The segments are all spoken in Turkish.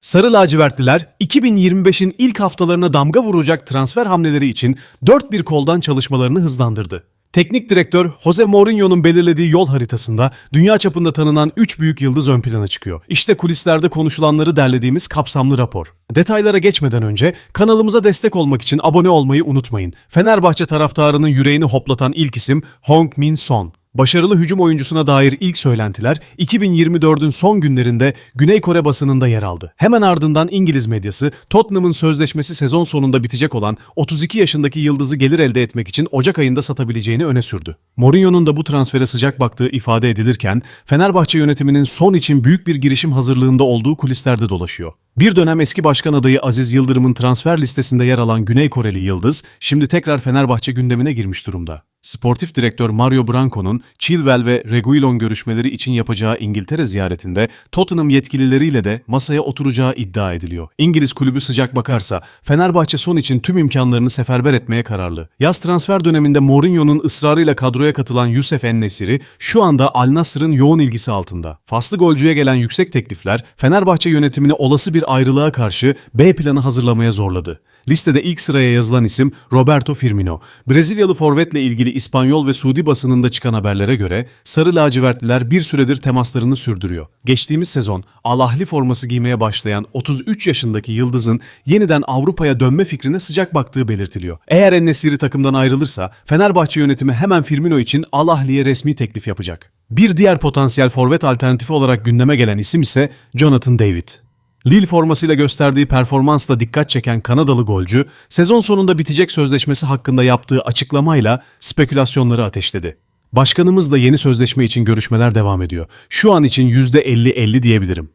Sarı lacivertliler 2025'in ilk haftalarına damga vuracak transfer hamleleri için dört bir koldan çalışmalarını hızlandırdı. Teknik direktör Jose Mourinho'nun belirlediği yol haritasında dünya çapında tanınan 3 büyük yıldız ön plana çıkıyor. İşte kulislerde konuşulanları derlediğimiz kapsamlı rapor. Detaylara geçmeden önce kanalımıza destek olmak için abone olmayı unutmayın. Fenerbahçe taraftarının yüreğini hoplatan ilk isim Hong Min Son. Başarılı hücum oyuncusuna dair ilk söylentiler 2024'ün son günlerinde Güney Kore basınında yer aldı. Hemen ardından İngiliz medyası Tottenham'ın sözleşmesi sezon sonunda bitecek olan 32 yaşındaki yıldızı gelir elde etmek için Ocak ayında satabileceğini öne sürdü. Mourinho'nun da bu transfere sıcak baktığı ifade edilirken Fenerbahçe yönetiminin son için büyük bir girişim hazırlığında olduğu kulislerde dolaşıyor. Bir dönem eski başkan adayı Aziz Yıldırım'ın transfer listesinde yer alan Güney Koreli Yıldız, şimdi tekrar Fenerbahçe gündemine girmiş durumda. Sportif direktör Mario Branco'nun Chilwell ve Reguilon görüşmeleri için yapacağı İngiltere ziyaretinde Tottenham yetkilileriyle de masaya oturacağı iddia ediliyor. İngiliz kulübü sıcak bakarsa Fenerbahçe son için tüm imkanlarını seferber etmeye kararlı. Yaz transfer döneminde Mourinho'nun ısrarıyla kadroya katılan Yusuf Ennesiri şu anda Al Nassr'ın yoğun ilgisi altında. Faslı golcüye gelen yüksek teklifler Fenerbahçe yönetimini olası bir ayrılığa karşı B planı hazırlamaya zorladı. Listede ilk sıraya yazılan isim Roberto Firmino. Brezilyalı forvetle ilgili İspanyol ve Suudi basınında çıkan haberlere göre Sarı lacivertliler bir süredir temaslarını sürdürüyor. Geçtiğimiz sezon Al Ahly forması giymeye başlayan 33 yaşındaki Yıldız'ın yeniden Avrupa'ya dönme fikrine sıcak baktığı belirtiliyor. Eğer Ennesiri takımdan ayrılırsa Fenerbahçe yönetimi hemen Firmino için Al resmi teklif yapacak. Bir diğer potansiyel forvet alternatifi olarak gündeme gelen isim ise Jonathan David. Lille formasıyla gösterdiği performansla dikkat çeken Kanadalı golcü, sezon sonunda bitecek sözleşmesi hakkında yaptığı açıklamayla spekülasyonları ateşledi. Başkanımızla yeni sözleşme için görüşmeler devam ediyor. Şu an için %50-50 diyebilirim.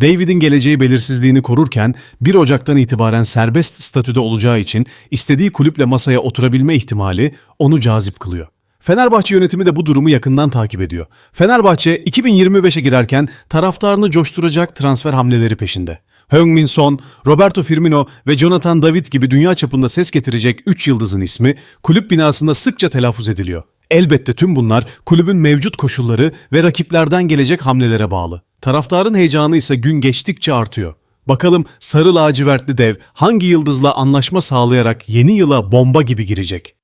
David'in geleceği belirsizliğini korurken 1 Ocak'tan itibaren serbest statüde olacağı için istediği kulüple masaya oturabilme ihtimali onu cazip kılıyor. Fenerbahçe yönetimi de bu durumu yakından takip ediyor. Fenerbahçe 2025'e girerken taraftarını coşturacak transfer hamleleri peşinde. Heung-min Son, Roberto Firmino ve Jonathan David gibi dünya çapında ses getirecek 3 yıldızın ismi kulüp binasında sıkça telaffuz ediliyor. Elbette tüm bunlar kulübün mevcut koşulları ve rakiplerden gelecek hamlelere bağlı. Taraftarın heyecanı ise gün geçtikçe artıyor. Bakalım sarı lacivertli dev hangi yıldızla anlaşma sağlayarak yeni yıla bomba gibi girecek?